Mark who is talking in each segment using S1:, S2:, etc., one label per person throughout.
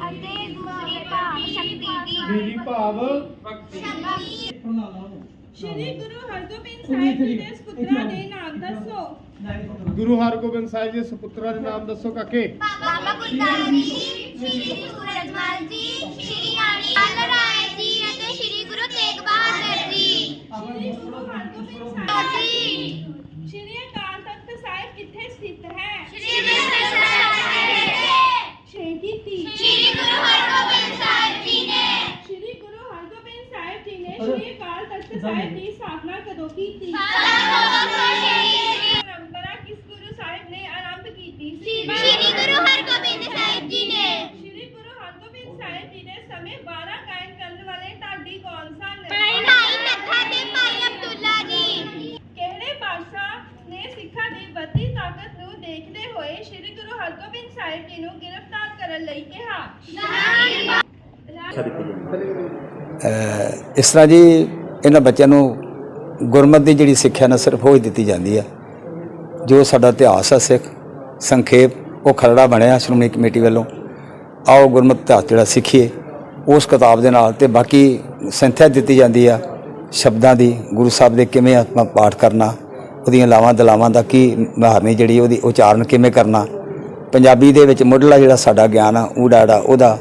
S1: ਅਤੇ ਗੁਰੀ ਭਾਵ ਸ਼ਕਤੀ ਦੀ
S2: ਮੇਰੀ ਭਾਵ
S3: ਸ਼੍ਰੀ ਗੁਰੂ ਹਰਗੋਬਿੰਦ ਸਾਹਿਬ ਜੀ ਦੇ ਸੁਪੁੱਤਰਾਂ ਦੇ ਨਾਮ ਦੱਸੋ।
S2: ਗੁਰੂ ਹਰਗੋਬਿੰਦ ਸਾਹਿਬ ਜੀ ਦੇ ਸੁਪੁੱਤਰਾਂ ਦੇ ਨਾਮ ਦੱਸੋ ਕਾਕੇ।
S1: ਬਾਬਾ ਗੁਰਦਾਸ ਜੀ ਸ਼੍ਰੀ ਸੂਰਜਮਲ ਜੀ ਸ਼੍ਰੀ ਰਾਣੀ ਅਲਰਾਏ ਜੀ ਅਤੇ ਸ਼੍ਰੀ ਗੁਰੂ ਤੇਗ ਬਹਾਦਰ ਜੀ
S3: ਸ਼੍ਰੀ ਗੁਰੂ ਹਰਗੋਬਿੰਦ ਸਾਹਿਬ
S1: ਜੀ
S3: ਸ਼੍ਰੀ ਅਕਾਲ ਤਖਤ ਸਾਹਿਬ ਕਿੱਥੇ ਸਥਿਤ ਹੈ
S1: ਸ਼੍ਰੀ ਅੰਮ੍ਰਿਤਸਰ ਸਾਹਿਬ
S3: ਸ਼ਹੀਦੀ ਤੀ
S1: ਸ਼੍ਰੀ ਗੁਰੂ ਹਰਗੋਬਿੰਦ ਸਾਹਿਬ ਜੀ ਨੇ
S3: ਸ਼੍ਰੀ ਗੁਰੂ ਹਰਗੋਬਿੰਦ ਸਾਹਿਬ ਜੀ ਨੇ ਸ਼੍ਰੀ ਅਕਾਲ ਤਖਤ ਸਾਹਿਬ ਦੀ ਸਥਾਪਨਾ ਕਦੋਂ ਕੀਤੀ ਪਰੰਪਰਾ ਕਿਸ ਗੁਰੂ ਸਾਹਿਬ ਨੇ ਆਰੰਭ ਕੀਤੀ ਸੀ
S1: ਸ਼੍ਰੀ ਗੁਰੂ ਹਰਗੋਬਿੰਦ ਸਾਹਿਬ ਜੀ ਨੇ
S3: ਸ਼੍ਰੀ ਗੁਰੂ ਹਰਗੋਬਿੰਦ ਸਾਹਿਬ ਜੀ ਦੇ ਸਮੇਂ 12 ਕਾਇਮ ਕਰਨ ਵਾਲੇ ਢਾਡੀ ਕੌਣ ਸਨ
S1: ਭਾਈ ਨੱਥਾ ਤੇ ਭਾਈ ਅਬਦੁੱਲਾ ਜੀ
S3: ਕਿਹੜੇ ਬਾਦਸ਼ਾਹ ਨੇ ਸਿੱਖਾਂ ਦੀ ਵੱਧਦੀ ਤਾਕਤ ਨੂੰ ਦੇਖਦੇ ਹੋਏ ਸ਼੍ਰੀ ਗੁਰੂ ਹਰਗੋਬਿੰਦ ਸਾਹਿਬ ਜੀ ਨੂੰ ਗ੍ਰਿਫਤਾਰ ਕਰਨ ਲਈ ਕਿਹਾ।
S4: ਇਸ ਤਰ੍ਹਾਂ ਜੀ ਇਹਨਾਂ ਬੱਚਿਆਂ ਨੂੰ ਗੁਰਮਤਿ ਦੀ ਜਿਹੜੀ ਸਿੱਖਿਆ ਨਾ ਸਿਰਫ ਉਹ ਹੀ ਦਿੱਤੀ ਜਾਂਦੀ ਆ। ਜੋ ਸਾਡਾ ਇਤਿਹਾਸ ਹੈ ਸਿੱਖ ਸੰਖੇਪ ਉਹ ਖਰੜਾ ਬਣਿਆ ਸ਼੍ਰੋਮਣੀ ਕਮੇਟੀ ਵੱਲੋਂ। ਆਓ ਗੁਰਮਤਿ ਇਤਿਹਾਸ ਜਿਹੜਾ ਸਿੱਖੀਏ ਉਸ ਕਿਤਾਬ ਦੇ ਨਾਲ ਤੇ ਬਾਕੀ ਸੰਥਿਆ ਦਿੱਤੀ ਜਾਂਦੀ ਆ ਸ਼ਬਦਾਂ ਦੀ ਗੁਰੂ ਸਾਹਿਬ ਦੇ ਕਿਵੇਂ ਆਪਾਂ ਪਾਠ ਕਰਨਾ। ਉਹਦੀਆਂ ਲਾਵਾਂ ਦਲਾਵਾਂ ਦਾ ਕੀ ਮਹਾਰਨੀ ਜਿਹੜੀ ਉਹਦੀ ਉਚਾਰਨ ਕਿਵੇਂ ਕਰਨਾ। ਪੰਜਾਬੀ ਦੇ ਵਿੱਚ ਮੁੱਢਲਾ ਜਿਹੜਾ ਸਾਡਾ ਗਿਆਨ ਆ ਊੜਾੜਾ ਉਹਦਾ।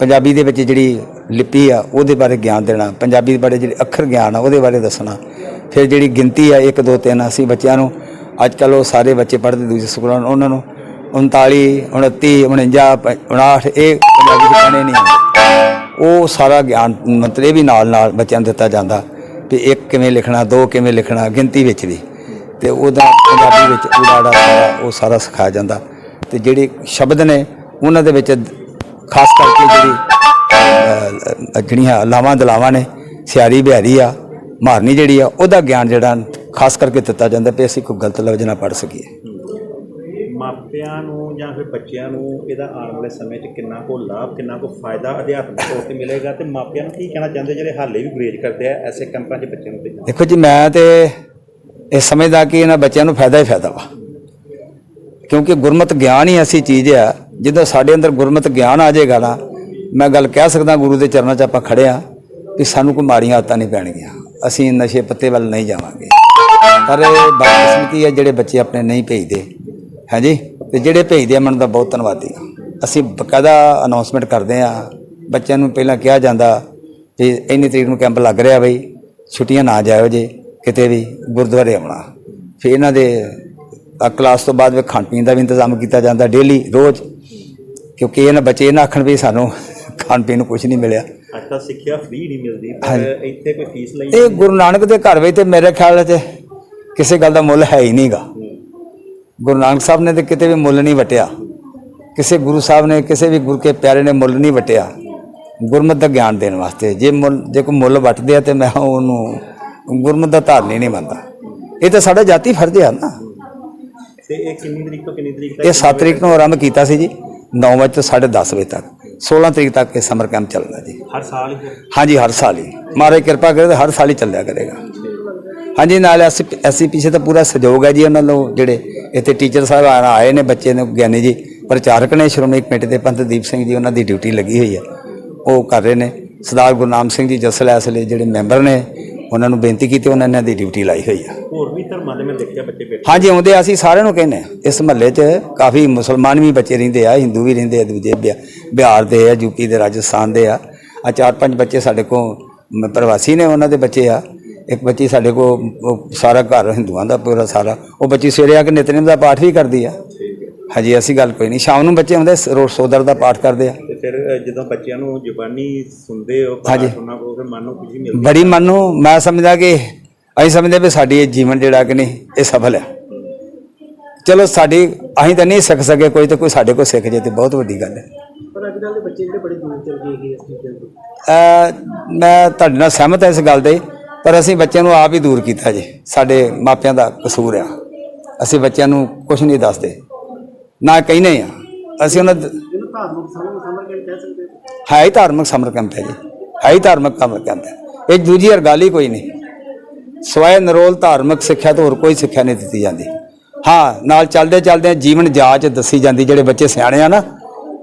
S4: ਪੰਜਾਬੀ ਦੇ ਵਿੱਚ ਜਿਹੜੀ ਲਿਪੀ ਆ, ਉਹਦੇ ਬਾਰੇ ਗਿਆਨ ਦੇਣਾ। ਪੰਜਾਬੀ ਦੇ ਬਾਰੇ ਜਿਹੜੇ ਅੱਖਰ ਗਿਆਨ ਆ, ਉਹਦੇ ਬਾਰੇ ਦੱਸਣਾ। ਫਿਰ ਜਿਹੜੀ ਗਿਣਤੀ ਆ 1 2 3 ਅਸੀਂ ਬੱਚਿਆਂ ਨੂੰ ਅੱਜ ਕੱਲ ਉਹ ਸਾਰੇ ਬੱਚੇ ਪੜ੍ਹਦੇ ਦੂਜੇ ਸਕੂਲਾਂ ਨੂੰ, ਉਹਨਾਂ ਨੂੰ 39 29 49 59 ਇਹ ਪੰਜਾਬੀ ਚ ਨਹੀਂ ਉਹ ਸਾਰਾ ਗਿਆਨ ਮੰਤਰ ਇਹ ਵੀ ਨਾਲ ਨਾਲ ਬੱਚਿਆਂ ਨੂੰ ਦਿੱਤਾ ਜਾਂਦਾ। ਵੀ ਇੱਕ ਕਿਵੇਂ ਲਿਖਣਾ, ਦੋ ਕਿਵੇਂ ਲਿਖਣਾ, ਗਿਣਤੀ ਵਿੱਚ ਵੀ। ਤੇ ਉਹਦਾ ਪੰਜਾਬੀ ਵਿੱਚ ਉਡਾੜਾ ਉਹ ਸਾਰਾ ਸਿਖਾਇਆ ਜਾਂਦਾ। ਤੇ ਜਿਹੜੇ ਸ਼ਬਦ ਨੇ ਉਹਨਾਂ ਦੇ ਵਿੱਚ ਖਾਸ ਕਰਕੇ ਜਿਹੜੀ ਜਿਹੜੀਆਂ ਲਾਵਾਂ ਦਲਾਵਾਂ ਨੇ ਸਿਆਰੀ ਬਿਹਾਰੀ ਆ ਮਾਰਨੀ ਜਿਹੜੀ ਆ ਉਹਦਾ ਗਿਆਨ ਜਿਹੜਾ ਖਾਸ ਕਰਕੇ ਦਿੱਤਾ ਜਾਂਦਾ ਵੀ ਅਸੀਂ ਕੋਈ ਗਲਤ ਲਫ਼ਜ਼ ਨਾ ਪੜ੍ਹ ਸਕੀਏ।
S5: ਮਾਪਿਆਂ ਨੂੰ ਜਾਂ ਫਿਰ ਬੱਚਿਆਂ ਨੂੰ ਇਹਦਾ ਆਉਣ ਵਾਲੇ ਸਮੇਂ 'ਚ ਕਿੰਨਾ ਕੋ ਲਾਭ ਕਿੰਨਾ ਕੋ ਫਾਇਦਾ ਅਧਿਆਤਮਿਕ ਤੌਰ ਤੇ ਮਿਲੇਗਾ? ਤੇ ਮਾਪਿਆਂ ਨੂੰ ਕੀ ਕਹਿਣਾ ਚਾਹੁੰਦੇ ਜਿਹੜੇ ਹਾਲੇ ਵੀ ਗੁਰੇਜ ਕਰਦੇ ਆ ਐਸੇ ਕੈਂਪਾਂ 'ਚ ਬੱਚਿਆਂ ਨੂੰ ਭੇਜਣਾ?
S4: ਦੇਖੋ ਜੀ ਮੈਂ ਤੇ ਇਹ ਸਮਝਦਾ ਕਿ ਇਹਨਾਂ ਬੱਚਿਆਂ ਨੂੰ ਫਾਇਦਾ ਹੀ ਫਾਇਦਾ ਵਾ। ਕਿਉਂਕਿ ਗੁਰਮਤ ਗਿਆਨ ਹੀ ਐਸੀ ਚੀਜ਼ ਆ, ਜਦੋਂ ਸਾਡੇ ਅੰਦਰ ਗੁਰਮਤ ਗਿਆਨ ਆ ਜਾਏਗਾ ਨਾ, ਮੈਂ ਗੱਲ ਕਹਿ ਸਕਦਾ ਗੁਰੂ ਦੇ ਚਰਨਾਂ 'ਚ ਆਪਾਂ ਖੜੇ ਆ ਕਿ ਸਾਨੂੰ ਕੋਈ ਮਾੜੀਆਂ ਆਦਤਾਂ ਨਹੀਂ ਪੈਣਗੀਆਂ। ਅਸੀਂ ਨਸ਼ੇ ਪੱਤੇ ਵੱਲ ਨਹੀਂ ਜਾਵਾਂਗੇ। ਪਰ ਇਹ ਬਦਕਿਸਮਤੀ ਹੈ, ਜਿਹੜੇ ਬੱਚੇ ਆਪਣੇ ਨਹੀਂ ਭੇਜਦੇ। ਹਾਂਜੀ? ਤੇ ਜਿਹੜੇ ਭੇਜਦੇ ਆ ਮੈਨੂੰ ਦਾ ਬਹੁਤ ਧੰਨਵਾਦੀ ਹਾਂ। ਅਸੀਂ ਬਕਾਇਦਾ ਅਨਾਉਂਸਮੈਂਟ ਕਰਦੇ ਆ। ਬੱਚਿਆਂ ਨੂੰ ਪਹਿਲਾਂ ਕਿਹਾ ਜਾਂਦਾ ਕਿ ਇੰਨੀ ਤਰੀਕ ਨੂੰ ਕੈਂਪ ਲੱਗ ਰਿਹਾ ਬਈ, ਛੁੱਟੀਆਂ ਨਾ ਜਾਇਓ ਜੇ। ਕਿਤੇ ਵੀ ਗੁਰਦੁਆਰੇ ਆਉਣਾ। ਫਿਰ ਇਹਨਾਂ ਦੇ ਕਲਾਸ ਤੋਂ ਬਾਅਦ ਵਿੱਚ ਖਾਣ ਪੀਣ ਦਾ ਵੀ ਇੰਤਜ਼ਾਮ ਕੀਤਾ ਜਾਂਦਾ ਡੇਲੀ ਰੋਜ਼। ਕਿਉਂਕਿ ਇਹਨਾਂ ਬੱਚੇ ਨਾ ਆਖਣ ਵੀ ਸਾਨੂੰ ਖਾਣ ਪੀਣ ਨੂੰ ਕੁਝ ਨਹੀਂ ਮਿਲਿਆ।
S5: ਅੱਜ ਤਾਂ ਸਿੱਖਿਆ ਫ੍ਰੀ ਨਹੀਂ ਮਿਲਦੀ
S4: ਹਾਂਜੀ।
S5: ਪਰ ਇੱਥੇ ਕੋਈ ਫੀਸ ਲਈ
S4: ਇਹ ਗੁਰੂ ਨਾਨਕ ਦੇ ਘਰ ਵਿੱਚ ਤੇ ਮੇਰੇ ਖਿਆਲ 'ਚ ਕਿਸੇ ਗੱਲ ਦਾ ਮੁੱਲ ਹੈ ਹੀ ਨਹੀਂਗਾ ਗੁਰੂ ਨਾਨਕ ਸਾਹਿਬ ਨੇ ਤੇ ਕਿਤੇ ਵੀ ਮੁੱਲ ਨਹੀਂ ਵਟਿਆ। ਕਿਸੇ ਗੁਰੂ ਸਾਹਿਬ ਨੇ ਕਿਸੇ ਵੀ ਗੁਰੂ ਕੇ ਪਿਆਰੇ ਨੇ ਮੁੱਲ ਨਹੀਂ ਵਟਿਆ। ਗੁਰਮਤਿ ਦਾ ਗਿਆਨ ਦੇਣ ਵਾਸਤੇ। ਜੇ ਮੁੱਲ ਜੇ ਕੋਈ ਮੁੱਲ ਵਟਦੇ ਆ ਤੇ ਮੈਂ ਉਹਨੂੰ ਗੁਰਮਤਿ ਦਾ ਧਾਰਨੀ ਨਹੀਂ ਮੰਨਦਾ। ਇਹ ਤਾਂ ਸਾਡਾ ਜਾਤੀ ਫਰਜ਼ ਆ ਨਾ।
S5: ਤੇ ਇਹ ਕਿੰਨੀ ਤਰੀਕ ਤੋਂ ਕਿੰਨੀ ਤਰੀਕ ਤੱਕ
S4: ਇਹ 7 ਤਰੀਕ ਨੂੰ ਆਰੰਭ ਕੀਤਾ ਸੀ ਜੀ। 9 ਵਜੇ ਤੋਂ 10:30 ਵਜੇ ਤੱਕ। 16 ਤਰੀਕ ਤੱਕ ਇਹ ਸਮਰ ਕੈਂਪ ਚੱਲਣਾ ਜੀ।
S5: ਹਰ ਸਾਲ ਹੀ?
S4: ਹਾਂਜੀ ਹਰ ਸਾਲ ਹੀ। ਮਹਾਰਾਜ ਕਿਰਪਾ ਕਰੇ ਤਾਂ ਹਰ ਸਾਲ ਹੀ ਚੱਲਿਆ ਕਰੇਗਾ। ਹਾਂਜੀ ਨਾਲ ਐਸੀ ਪਿੱਛੇ ਤਾਂ ਪੂਰਾ ਸਹਿਯੋਗ ਹੈ ਜੀ ਉਹਨਾਂ ਨੂੰ ਜਿਹੜੇ ਇੱਥੇ ਟੀਚਰ ਸਾਹਿਬ ਆਏ ਨੇ ਬੱਚੇ ਨੇ ਗਿਆਨੀ ਜੀ। ਪ੍ਰਚਾਰਕ ਨੇ ਸ਼੍ਰੋਮਣੀ ਕਮੇਟੀ ਦੇ ਪੰਤ ਦੀਪ ਸਿੰਘ ਜੀ ਉਹਨਾਂ ਦੀ ਡਿਊਟੀ ਲੱਗੀ ਹੋਈ ਹੈ। ਉਹ ਕਰ ਰਹੇ ਨੇ। ਸਰਦਾਰ ਗੁਰਨਾਮ ਸਿੰਘ ਜੀ ਜਸਲ ਐਸਲੇ ਜਿਹੜੇ ਮੈਂਬਰ ਨੇ ਉਹਨਾਂ ਨੂੰ ਬੇਨਤੀ ਕੀਤੀ ਉਹਨਾਂ ਨੇ ਦੀ ਡਿਊਟੀ ਲਾਈ ਹੋਈ ਹੈ
S5: ਹੋਰ ਵੀ ਧਰਮਾਂ ਦੇ ਮੈਂ ਦੇਖਿਆ ਬੱਚੇ ਬੈਠੇ।
S4: ਹਾਂਜੀ ਆਉਂਦੇ ਆ, ਅਸੀਂ ਸਾਰਿਆਂ ਨੂੰ ਕਹਿੰਦੇ ਆ ਇਸ ਮਹੱਲੇ 'ਚ ਕਾਫੀ ਮੁਸਲਮਾਨ ਵੀ ਬੱਚੇ ਰਹਿੰਦੇ ਆ ਹਿੰਦੂ ਵੀ ਰਹਿੰਦੇ ਆ ਦੂਜੇ ਬਿਹਾ- ਬਿਹਾਰ ਦੇ ਆ ਯੂਪੀ ਦੇ ਰਾਜਸਥਾਨ ਦੇ ਆ। ਆ ਚਾਰ ਪੰਜ ਬੱਚੇ ਸਾਡੇ ਕੋਲ ਮ- ਪ੍ਰਵਾਸੀ ਨੇ ਉਹਨਾਂ ਦੇ ਬੱਚੇ ਆ। ਇੱਕ ਬੱਚੀ ਸਾਡੇ ਕੋਲ ਉਹ ਸਾਰਾ ਘਰ ਹਿੰਦੂਆਂ ਦਾ ਪੂਰਾ ਸਾਰਾ। ਉਹ ਬੱਚੀ ਸਵੇਰੇ ਆ ਕੇ ਨਿਤਨੇਮ ਦਾ ਪਾਠ ਵੀ ਕਰਦੀ ਆ। ਹਾਂਜੀ ਅਸੀਂ ਗੱਲ ਕੋਈ ਨਹੀਂ। ਸ਼ਾਮ ਨੂੰ ਬੱਚੇ ਆਉਂਦੇ ਰੋਜ਼ ਸੋਦਰ ਦਾ ਪਾਠ ਕਰਦੇ ਆ।
S5: ਤੇ ਫਿਰ ਅ, ਜਦੋਂ ਬੱਚਿਆਂ ਨੂੰ ਜ਼ੁਬਾਨੀ ਸੁਣਦੇ ਹੋ
S4: ਹਾਂਜੀ।
S5: ਪਾਠ ਉਹਨਾਂ ਕੋਲ ਫਿਰ ਮਨ ਨੂੰ ਖੁਸ਼ੀ ਮਿਲਦੀ
S4: ਬੜੀ ਮਨ ਨੂੰ ਮੈਂ ਸਮਝਦਾ ਕਿ ਅਸੀਂ ਸਮਝਦੇ ਵੀ ਸਾਡੀ ਇਹ ਜੀਵਨ ਜਿਹੜਾ ਕਿ ਨਹੀਂ ਇਹ ਸਫਲ ਹੈ। ਚਲੋ ਸਾਡੀ ਅਸੀਂ ਤਾਂ ਨਹੀਂ ਸਿੱਖ ਸਕੇ ਕੋਈ ਤਾਂ ਕੋਈ ਸਾਡੇ ਕੋਲ ਸਿੱਖ ਜੇ ਤੇ ਬਹੁਤ ਵੱਡੀ ਗੱਲ ਹੈ।
S2: ਪਰ ਅੱਜ ਕੱਲ੍ਹ ਦੇ ਬੱਚੇ ਜਿਹੜੇ ਬੜੇ ਦੂਰ ਚਲ ਗਏ ਹੈਗੇ ਇਸ ਚੀਜ਼ਾਂ ਤੋਂ।
S4: ਅਹ ਮੈਂ ਤੁਹਾਡੇ ਨਾਲ ਸਹਿਮਤ ਹਾਂ ਇਸ ਗੱਲ ਦੇ ਪਰ ਅਸੀਂ ਬੱਚਿਆਂ ਨੂੰ ਆਪ ਹੀ ਦੂਰ ਕੀਤਾ ਜੀ ਸਾਡੇ ਮਾਪਿਆਂ ਦਾ ਕਸੂਰ ਆ। ਅਸੀਂ ਬੱਚਿਆਂ ਨੂੰ ਕੁਝ ਨਹੀਂ ਦੱਸਦੇ। ਨਾ ਕਹਿੰਦੇ ਆ। ਅਸੀਂ ਉਹਨਾਂ ਦੇ-
S2: ਇਹਨੂੰ ਧਾਰਮਿਕ ਸਮਝ ਕੇ ਕਹਿ ਸਕਦੇ ਹੋ।
S4: ਹੈ ਹੀ ਧਾਰਮਿਕ ਸਮਰ ਕੈਂਪ ਹੈ ਜੀ। ਹੈ ਹੀ ਧਾਰਮਿਕ ਸਮਰ ਕੈਂਪ ਹੈ ਇਹ ਦੂਜੀ ਹਰ ਗੱਲ ਹੀ ਕੋਈ ਨਹੀਂ। ਸਵੈ ਨਿਰੋਲ ਧਾਰਮਿਕ ਸਿੱਖਿਆ ਤੋਂ ਹੋਰ ਕੋਈ ਸਿੱਖਿਆ ਨਹੀਂ ਦਿੱਤੀ ਜਾਂਦੀ। ਹਾਂ ਨਾਲ ਚੱਲਦੇ ਚੱਲਦੇ ਜੀਵਨ ਜਾਚ ਦੱਸੀ ਜਾਂਦੀ ਜਿਹੜੇ ਬੱਚੇ ਸਿਆਣੇ ਆ ਨਾ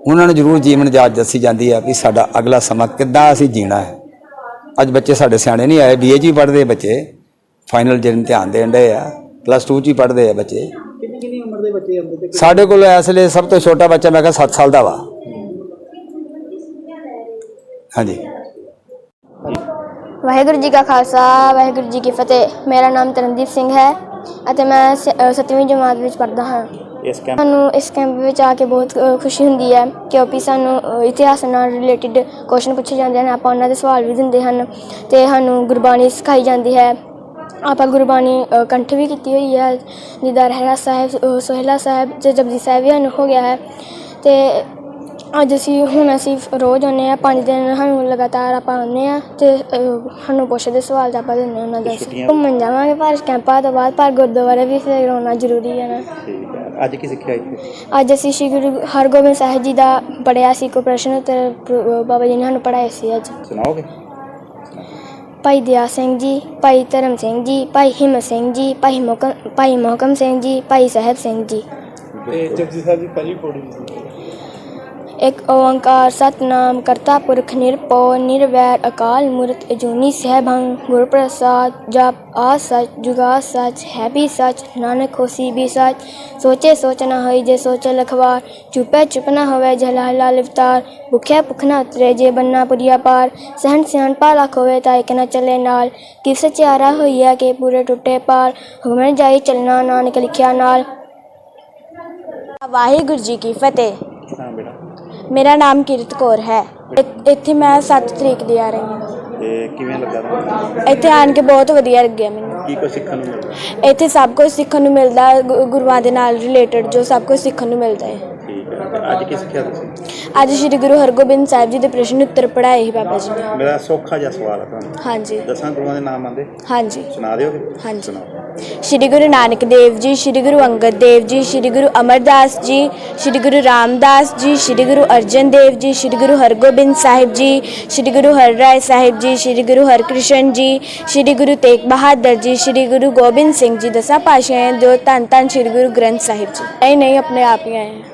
S4: ਉਹਨਾਂ ਨੂੰ ਜ਼ਰੂਰ ਜੀਵਨ ਜਾਚ ਦੱਸੀ ਜਾਂਦੀ ਹੈ ਵੀ ਸਾਡਾ ਅਗਲਾ ਸਮਾਂ ਕਿੱਦਾਂ ਅਸੀਂ ਜੀਣਾ ਹੈ। ਅੱਜ ਬੱਚੇ ਸਾਡੇ ਸਿਆਣੇ ਨਹੀਂ ਆਏ ਬੀਏ ਜੀ ਪੜ੍ਹਦੇ ਬੱਚੇ। ਫਾਈਨਲ ਜਿਹੜੇ ਇਮਤਿਹਾਨ ਦੇਣ ਦੇ ਆ ਪਲੱਸ 2 ਚ ਹੀ ਪੜ੍ਹਦੇ ਆ ਬੱਚੇ।
S2: ਦੇ ਬੱਚੇ ਆਉਂਦੇ ਤੇ
S4: ਸਾਡੇ ਕੋਲ ਇਸ ਵੇਲੇ ਸਭ ਤੋਂ ਛੋਟਾ ਬੱਚਾ ਮੈਂ ਕਿਹਾ 7 ਸਾਲ ਦਾ ਵਾ। ਹਾਂਜੀ।
S6: ਵਾਹਿਗੁਰੂ ਜੀ ਕਾ ਖਾਲਸਾ ਵਾਹਿਗੁਰੂ ਜੀ ਕੀ ਫਤਿਹ। ਮੇਰਾ ਨਾਮ ਤਰਨਦੀਪ ਸਿੰਘ ਹੈ ਅਤੇ ਮੈਂ 7ਵੀਂ ਜਮਾਤ ਵਿੱਚ ਪੜ੍ਹਦਾ ਹਾਂ।
S5: ਇਸ ਕੈਂਪ
S6: ਸਾਨੂੰ ਇਸ ਕੈਂਪ ਵਿੱਚ ਆ ਕੇ ਬਹੁਤ ਖੁਸ਼ੀ ਹੁੰਦੀ ਹੈ ਕਿਉਂਕਿ ਸਾਨੂੰ ਇਤਿਹਾਸ ਨਾਲ ਰਿਲੇਟਡ ਕੁਐਸਚਨ ਪੁੱਛੇ ਜਾਂਦੇ ਹਨ। ਆਪਾਂ ਉਹਨਾਂ ਦੇ ਸਵਾਲ ਵੀ ਦਿੰਦੇ ਹਨ ਤੇ ਸਾਨੂੰ ਗੁਰਬਾਣੀ ਸਿਖਾਈ ਜਾਂਦੀ ਹੈ। ਆਪਾਂ ਗੁਰਬਾਣੀ ਕੰਠ ਵੀ ਕੀਤੀ ਹੋਈ ਹੈ। ਜਿੱਦਾਂ ਰਹਿਰਾ ਸਾਹਿਬ ਸੋਹਿਲਾ ਸਾਹਿਬ ਤੇ ਜਪਜੀ ਸਾਹਿਬ ਵੀ ਸਾਨੂੰ ਹੋ ਗਿਆ ਹੈ। ਤੇ ਅੱਜ ਅਸੀਂ ਹੁਣ ਅਸੀਂ ਰੋਜ਼ ਆਉਂਦੇ ਹਾਂ ਪੰਜ ਦਿਨ ਸਾਨੂੰ ਲਗਾਤਾਰ ਆਪਾਂ ਆਉਂਦੇ ਹਾਂ ਤੇ ਸਾਨੂੰ ਪੁੱਛਦੇ ਸਵਾਲ ਤਾਂ ਆਪਾਂ ਦਿੰਦੇ ਉਹਨਾਂ ਦਾ। ਘੁੰਮਣ ਜਾਵਾਂਗੇ ਪਰ ਕੈਂਪਾਂ ਤੋਂ ਬਾਅਦ ਪਰ ਗੁਰਦੁਆਰੇ ਵੀ ਫਿਰ ਆਉਣਾ ਜ਼ਰੂਰੀ ਹੈ ਨਾ।
S5: ਅੱਜ ਕੀ ਸਿੱਖਿਆ ਇੱਥੇ?
S6: ਅੱਜ ਅਸੀਂ ਸ਼੍ਰੀ ਗੁਰੂ ਹਰਗੋਬਿੰਦ ਸਾਹਿਬ ਜੀ ਦਾ ਪੜਿਆ ਸੀ ਕੋ ਪ੍ਰਸ਼ਨ ਤੇ ਪ੍ਰ- ਬਾਬਾ ਜੀ ਨੇ ਸਾਨੂੰ ਪੜਾਇਆ ਸੀ ਅੱਜ।
S5: ਸੁਣਾਓਗੇ?
S6: ਭਾਈ ਦਿਆ ਸਿੰਘ ਜੀ, ਭਾਈ ਧਰਮ ਸਿੰਘ ਜੀ, ਭਾਈ ਹਿੰਮਤ ਸਿੰਘ ਜੀ, ਭਾਈ ਮੋਕਮ ਭਾਈ ਮੋਹਕਮ ਸਿੰਘ ਜੀ, ਭਾਈ ਸਾਹਿਬ ਸਿੰਘ ਜੀ।
S2: ਤੇ ਜਪਜੀ ਸਾਹਿਬ ਦੀ ਪਹਿਲੀ ਪੌੜੀ
S6: ਇੱਕ ਓੰਕਾਰ ਸਤਨਾਮ ਕਰਤਾ ਪੁਰਖ ਨਿਰਭਉ ਨਿਰਵੈਰ ਅਕਾਲ ਮੂਰਤ ਅਜੂਨੀ ਸਹਿਭੰ ਗੁਰ ਪ੍ਰਸਾਦ ਜਪ ਆ ਸਚ ਜੁਗਾ ਸਚ, ਹੈ ਵੀ ਸਚ, ਨਾਨਕ ਹੋਸੀ ਵੀ ਸਚ। ਸੋਚੇ ਸੋਚ ਨਾ ਹੋਈ ਜੇ ਸੋਚੇ ਲਖਵਾਰ, ਚੁਪੈ ਚੁਪ ਨਾ ਹੋਵੇ ਜਲਾ ਹਲਾ ਲਿਵਤਾਰ। ਭੁਖਿਆ ਭੁਖ ਨਾ ਉਤਰੇ ਜੇ ਬੰਨਾ ਪੁਰੀਆ ਪਾਰ। ਸਹਿਣ ਸਿਆਣ ਪਾ ਲੱਖ ਹੋਵੇ ਤਾਂ ਇੱਕ ਨਾ ਚੱਲੇ ਨਾਲ। ਕਿਸ ਚਾਰਾ ਹੋਈਆ ਕਿ ਪੂਰੇ ਟੁੱਟੇ ਪਾਰ। ਹੁਮਣ ਜਾਈ ਚਲਣਾ ਨਾਨਕ ਲਿਖਿਆ ਨਾਲ।
S7: ਵਾਹਿਗੁਰੂ ਜੀ ਕੀ ਫਤਿਹ। ਮੇਰਾ ਨਾਮ ਕਿਰਤ ਕੌਰ ਹੈ। ਇ- ਇੱਥੇ ਮੈਂ 7 ਤਰੀਕ ਦੀ ਆ ਰਹੀ ਹਾਂ।
S5: ਤੇ ਕਿਵੇਂ ਲੱਗਾ ਤੁਹਾਨੂੰ?
S7: ਇੱਥੇ ਆਣ ਕੇ ਬਹੁਤ ਵਧੀਆ ਲੱਗਿਆ ਮੈਨੂੰ।
S5: ਕੀ ਕੁਝ ਸਿੱਖਣ ਨੂੰ ਮਿਲਦਾ?
S7: ਇੱਥੇ ਸਭ ਕੁਝ ਸਿੱਖਣ ਨੂੰ ਮਿਲਦਾ ਗੁ- ਗੁਰੂਆਂ ਦੇ ਨਾਲ ਰਿਲੇਟਡ ਜੋ ਸਭ ਕੁਝ ਸਿੱਖਣ ਨੂੰ ਮਿਲਦਾ ਹੈ।
S5: ਅੱਜ ਕੀ ਸਿੱਖਿਆ ਤੁਸੀਂ
S7: ਅੱਜ ਸ੍ਰੀ ਗੁਰੂ ਹਰਗੋਬਿੰਦ ਸਾਹਿਬ ਜੀ ਦੇ ਪ੍ਰਸ਼ਨ ਉੱਤਰ ਪੜ੍ਹਾਏ ਸੀ ਬਾਬਾ ਜੀ ਨੇ
S5: ਮੇਰਾ ਸੌਖਾ ਜਿਹਾ ਸਵਾਲ ਹੈ ਤੁਹਾਨੂੰ
S7: ਹਾਂਜੀ
S5: ਦਸਾਂ ਗੁਰੂਆਂ ਦੇ ਨਾਮ ਆਂਦੇ
S7: ਹਾਂਜੀ
S5: ਸੁਣਾ ਦਿਓਗੇ
S7: ਹਾਂਜੀ।
S5: ਸੁਣਾਓ
S7: ਸ੍ਰੀ ਗੁਰੂ ਨਾਨਕ ਦੇਵ ਜੀ ਸ੍ਰੀ ਗੁਰੂ ਅੰਗਦ ਦੇਵ ਜੀ ਸ੍ਰੀ ਗੁਰੂ ਅਮਰਦਾਸ ਜੀ ਸ੍ਰੀ ਗੁਰੂ ਰਾਮਦਾਸ ਜੀ ਸ੍ਰੀ ਗੁਰੂ ਅਰਜਨ ਦੇਵ ਜੀ ਸ੍ਰੀ ਗੁਰੂ ਹਰਗੋਬਿੰਦ ਸਾਹਿਬ ਜੀ ਸ੍ਰੀ ਗੁਰੂ ਹਰਰਾਏ ਸਾਹਿਬ ਜੀ ਸ੍ਰੀ ਗੁਰੂ ਹਰਕ੍ਰਿਸ਼ਨ ਜੀ ਸ੍ਰੀ ਗੁਰੂ ਤੇਗ ਬਹਾਦਰ ਜੀ ਸ੍ਰੀ ਗੁਰੂ ਗੋਬਿੰਦ ਸਿੰਘ ਜੀ ਦਸਾਂ ਪਾਤਸ਼ਾਹਾਂ ਜੋ ਧੰਨ ਧੰਨ ਸ੍ਰੀ ਗੁਰੂ ਗ੍ਰੰਥ ਸਾਹਿਬ ਜੀ ਨਹੀਂ ਨਹੀਂ ਆਪਣੇ ਆਪ ਹੀ ਆਏ ਹਾਂ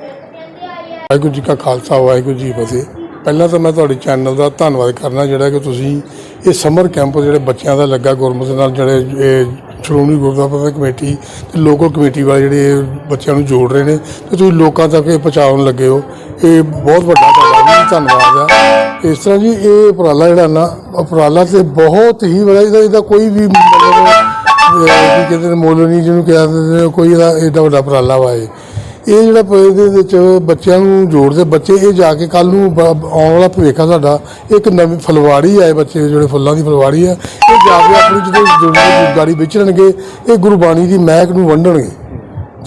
S8: ਵਾਹਿਗੁਰੂ ਜੀ ਕਾ ਖਾਲਸਾ, ਵਾਹਿਗੁਰੂ ਜੀ ਕੀ ਫਤਿਹ। ਪਹਿਲਾਂ ਤਾਂ ਮੈਂ ਤੁਹਾਡੇ ਚੈਨਲ ਦਾ ਧੰਨਵਾਦ ਕਰਨਾ, ਜਿਹੜਾ ਕਿ ਤੁਸੀਂ ਇਹ ਸਮਰ ਕੈਂਪ ਜਿਹੜੇ ਬੱਚਿਆਂ ਦਾ ਲੱਗਾ ਗੁਰਮਤਿ ਨਾਲ, ਜਿਹੜੇ ਇਹ ਸ਼੍ਰੋਮਣੀ ਗੁਰਦੁਆਰਾ ਕਮੇਟੀ ਤੇ ਲੋਕਲ ਕਮੇਟੀ ਵਾਲੇ ਜਿਹੜੇ ਇਹ ਬੱਚਿਆਂ ਨੂੰ ਜੋੜ ਰਹੇ ਨੇ, ਤੇ ਤੁਸੀਂ ਲੋਕਾਂ ਤੱਕ ਇਹ ਪਹੁੰਚਾਉਣ ਲੱਗੇ ਹੋ। ਇਹ ਬਹੁਤ ਵੱਡਾ ਤੁਹਾਡਾ ਵੀ ਧੰਨਵਾਦ ਹੈ ਇਸ ਤਰ੍ਹਾਂ ਜੀ, ਇਹ ਉਪਰਾਲਾ ਜਿਹੜਾ ਨਾ, ਉਪਰਾਲਾ ਤੇ ਬਹੁਤ ਹੀ ਬੜਾ, ਇਹਦਾ ਕੋਈ ਵੀ ਮਤਲਬ ਕੀ ਕਹਿੰਦੇ ਨੇ ਮੋਲਨੀ ਜਿਹਨੂੰ ਕਿਹਾ ਦਿੰਦੇ ਨੇ, ਕੋਈ ਇਹਦਾ ਏਡਾ ਵੱਡਾ ਉਪਰਾਲਾ ਵਾ ਇਹ। ਇਹ ਜਿਹੜਾ ਇਹਦੇ ਵਿੱਚ ਬੱਚਿਆਂ ਨੂੰ ਜੋੜਦੇ ਬੱਚੇ, ਇਹ ਜਾ ਕੇ ਕੱਲ ਨੂੰ ਬ- ਆਉਣ ਵਾਲਾ ਭਵਿੱਖ ਆ ਸਾਡਾ। ਇੱਕ ਨਵੀਂ ਫਲਵਾੜੀ ਆਏ ਬੱਚੇ ਜਿਹੜੇ ਫੁੱਲਾਂ ਦੀ ਫਲਵਾੜੀ ਆ। ਇਹ ਜਾ ਕੇ ਆਪਣੀ ਜਦੋਂ ਜਦੋਂ ਗਾੜੀ ਵਿਚਰਨਗੇ ਇਹ ਗੁਰਬਾਣੀ ਦੀ ਮਹਿਕ ਨੂੰ ਵੰਡਣਗੇ।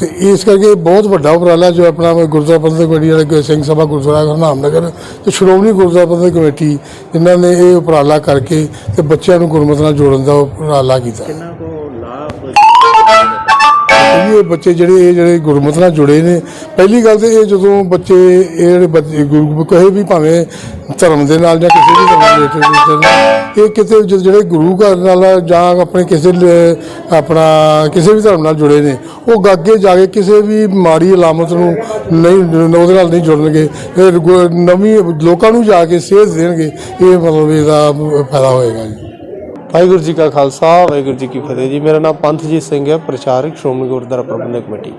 S8: ਤੇ ਇਸ ਕਰਕੇ ਬਹੁਤ ਵੱਡਾ ਉਪਰਾਲਾ ਜੋ ਆਪਣਾ ਗੁਰਦੁਆਰਾ ਪ੍ਰਬੰਧਕ ਕਮੇਟੀ ਵਾਲੇ ਸਿੰਘ ਸਭਾ ਗੁਰਦੁਆਰਾ ਹਰਨਾਮਨਗਰ ਤੇ ਸ਼੍ਰੋਮਣੀ ਗੁਰਦੁਆਰਾ ਪ੍ਰਬੰਧਕ ਕਮੇਟੀ, ਜਿਨ੍ਹਾਂ ਨੇ ਇਹ ਉਪਰਾਲਾ ਕਰਕੇ ਤੇ ਬੱਚਿਆਂ ਨੂੰ ਗੁਰਮਤਿ ਨਾਲ ਜੋੜਨ ਦਾ ਉਪਰਾਲਾ ਕੀਤਾ।
S5: ਕਿੰਨਾ
S8: ਇਹ ਬੱਚੇ ਜਿਹੜੇ, ਇਹ ਜਿਹੜੇ ਗੁਰਮਤਿ ਨਾਲ ਜੁੜੇ ਨੇ, ਪਹਿਲੀ ਗੱਲ ਤੇ ਇਹ ਜਦੋਂ ਬੱਚੇ, ਇਹ ਜਿਹੜੇ ਬੱਚੇ ਗੁਰੂ ਕਹੇ ਵੀ ਭਾਵੇਂ ਧਰਮ ਦੇ ਨਾਲ ਜਾਂ ਕਿਸੇ ਵੀ ਧਰਮ ਦੇ ਰਿਲੇਟਡ ਇਹ ਕਿਤੇ ਜ- ਜਿਹੜੇ ਗੁਰੂ ਘਰ ਨਾਲ ਜਾਂ ਆਪਣੇ ਕਿਸੇ ਲ- ਆਪਣਾ ਕਿਸੇ ਵੀ ਧਰਮ ਨਾਲ ਜੁੜੇ ਨੇ, ਉਹ ਅੱਗੇ ਜਾ ਕੇ ਕਿਸੇ ਵੀ ਮਾੜੀ ਅਲਾਮਤ ਨੂੰ ਨਹੀਂ, ਉਹਦੇ ਨਾਲ ਨਹੀਂ ਜੁੜਨਗੇ, ਇਹ ਗੁ- ਨਵੀਂ ਲੋਕਾਂ ਨੂੰ ਜਾ ਕੇ ਸੇਧ ਦੇਣਗੇ, ਇਹ ਮਤਲਬ ਇਹਦਾ ਫਾਇਦਾ ਹੋਏਗਾ ਜੀ।
S9: ਵਾਹਿਗੁਰੂ ਜੀ ਕਾ ਖਾਲਸਾ ਵਾਹਿਗੁਰੂ ਜੀ ਕੀ ਫਤਿਹ ਜੀ। ਮੇਰਾ ਨਾਮ ਪੰਥਜੀਤ ਸਿੰਘ ਹੈ ਪ੍ਰਚਾਰਕ ਸ਼੍ਰੋਮਣੀ ਗੁਰਦੁਆਰਾ ਪ੍ਰਬੰਧਕ ਕਮੇਟੀ।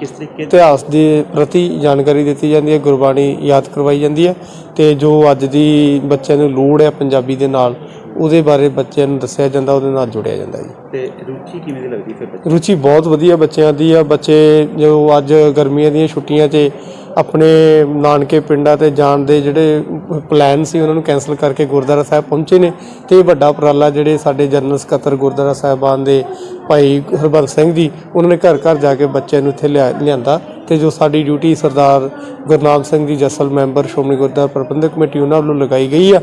S5: ਕਿਸ ਤਰੀਕੇ
S9: ਇਤਿਹਾਸ ਦੇ ਪ੍ਰਤੀ ਜਾਣਕਾਰੀ ਦਿੱਤੀ ਜਾਂਦੀ ਹੈ ਗੁਰਬਾਣੀ ਯਾਦ ਕਰਵਾਈ ਜਾਂਦੀ ਹੈ ਤੇ ਜੋ ਅੱਜ ਦੀ ਬੱਚਿਆਂ ਨੂੰ ਲੋੜ ਹੈ ਪੰਜਾਬੀ ਦੇ ਨਾਲ ਉਹਦੇ ਬਾਰੇ ਬੱਚਿਆਂ ਨੂੰ ਦੱਸਿਆ ਜਾਂਦਾ ਉਹਦੇ ਨਾਲ ਜੁੜਿਆ ਜਾਂਦਾ ਜੀ।
S5: ਤੇ ਰੁਚੀ ਕਿਵੇਂ ਦੀ ਲੱਗਦੀ ਫਿਰ ਬੱਚੇ
S9: ਰੁਚੀ ਬਹੁਤ ਵਧੀਆ ਬੱਚਿਆਂ ਦੀ ਆ। ਬੱਚੇ ਜੋ ਅੱਜ ਗਰਮੀਆਂ ਦੀਆਂ ਛੁੱਟੀਆਂ 'ਚ ਆਪਣੇ ਨਾਨਕੇ ਪਿੰਡਾਂ ਤੇ ਜਾਣ ਦੇ ਜਿਹੜੇ ਪਲਾਨ ਸੀ, ਉਹਨਾਂ ਨੂੰ ਕੈਨਸਲ ਕਰਕੇ ਗੁਰਦੁਆਰਾ ਸਾਹਿਬ ਪਹੁੰਚੇ ਨੇ ਤੇ ਇਹ ਵੱਡਾ ਉਪਰਾਲਾ ਜਿਹੜੇ ਸਾਡੇ ਜਨਰਲ ਸਕੱਤਰ ਗੁਰਦੁਆਰਾ ਸਾਹਿਬਾਨ ਦੇ ਭਾਈ ਹਰਬੰਸ ਸਿੰਘ ਜੀ, ਉਹਨਾਂ ਨੇ ਘਰ ਘਰ ਜਾ ਕੇ ਬੱਚਿਆਂ ਨੂੰ ਇੱਥੇ ਲਿਆ- ਲਿਆਂਦਾ ਤੇ ਜੋ ਸਾਡੀ ਡਿਊਟੀ ਸਰਦਾਰ ਗੁਰਨਾਮ ਸਿੰਘ ਜੀ ਜਸਲ ਮੈਂਬਰ ਸ਼੍ਰੋਮਣੀ ਗੁਰਦੁਆਰਾ ਪ੍ਰਬੰਧਕ ਕਮੇਟੀ, ਉਹਨਾਂ ਵੱਲੋਂ ਲਗਾਈ ਗਈ ਆ।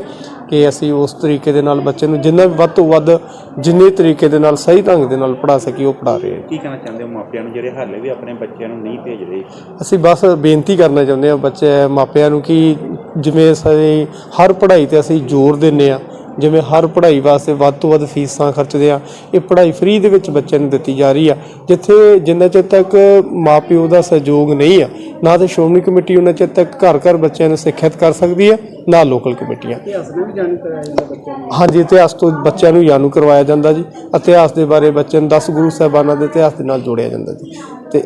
S9: ਕਿ ਅਸੀਂ ਉਸ ਤਰੀਕੇ ਦੇ ਨਾਲ ਬੱਚੇ ਨੂੰ ਜਿੰਨਾ ਵੀ ਵੱਧ ਤੋਂ ਵੱਧ ਜਿੰਨੇ ਤਰੀਕੇ ਦੇ ਨਾਲ ਸਹੀ ਢੰਗ ਦੇ ਨਾਲ ਪੜ੍ਹਾ ਸਕੀ ਉਹ ਪੜ੍ਹਾ ਰਹੇ ਹਾਂ।
S5: ਕੀ ਕਹਿਣਾ ਚਾਹੁੰਦੇ ਹੋ ਮਾਪਿਆਂ ਨੂੰ ਜਿਹੜੇ ਹਾਲੇ ਵੀ ਆਪਣੇ ਬੱਚਿਆਂ ਨੂੰ ਨਹੀਂ ਭੇਜ ਰਹੇ?
S9: ਅਸੀਂ ਬਸ ਬੇਨਤੀ ਕਰਨਾ ਚਾਹੁੰਦੇ ਹਾਂ ਬੱਚੇ ਮਾਪਿਆਂ ਨੂੰ ਕਿ ਜਿਵੇਂ ਅਸੀਂ ਹਰ ਪੜ੍ਹਾਈ ਤੇ ਅਸੀਂ ਜ਼ੋਰ ਦਿੰਨੇ ਆ ਜਿਵੇਂ ਹਰ ਪੜ੍ਹਾਈ ਵਾਸਤੇ ਵੱਧ ਤੋਂ ਵੱਧ ਫੀਸਾਂ ਖਰਚਦੇ ਆ ਇਹ ਪੜ੍ਹਾਈ ਫ੍ਰੀ ਦੇ ਵਿੱਚ ਬੱਚਿਆਂ ਨੂੰ ਦਿੱਤੀ ਜਾ ਰਹੀ ਆ ਜਿੱਥੇ ਜਿੰਨਾ ਚਿਰ ਤੱਕ ਮਾਪਿਓ ਦਾ ਸਹਿਯੋਗ ਨਹੀਂ ਆ ਨਾ ਤੇ ਸ਼੍ਰੋਮਣੀ ਕਮੇਟੀ ਉਹਨਾਂ ਚਿਰ ਤੱਕ ਘਰ ਘਰ ਬੱਚਿਆਂ ਨੂੰ ਸਿੱਖਿਅਤ ਕਰ ਸਕਦੀ ਹੈ ਨਾ ਲੋਕਲ ਕਮੇਟੀਆਂ
S2: ਇਤਿਹਾਸ ਨਾਲ ਵੀ ਜਾਣੂ ਕਰਾਇਆ ਜਾਂਦਾ ਬੱਚਿਆਂ ਨੂੰ?
S9: ਹਾਂਜੀ ਇਤਿਹਾਸ ਤੋਂ ਬੱਚਿਆਂ ਨੂੰ ਜਾਣੂ ਕਰਵਾਇਆ ਜਾਂਦਾ ਜੀ ਇਤਿਹਾਸ ਦੇ ਬਾਰੇ ਬੱਚਿਆਂ ਨੂੰ 10 ਗੁਰੂ ਸਾਹਿਬਾਨਾਂ ਦੇ ਇਤਿਹਾਸ ਦੇ ਨਾਲ ਜੋੜਿਆ ਜਾਂਦਾ ਜੀ ਤੇ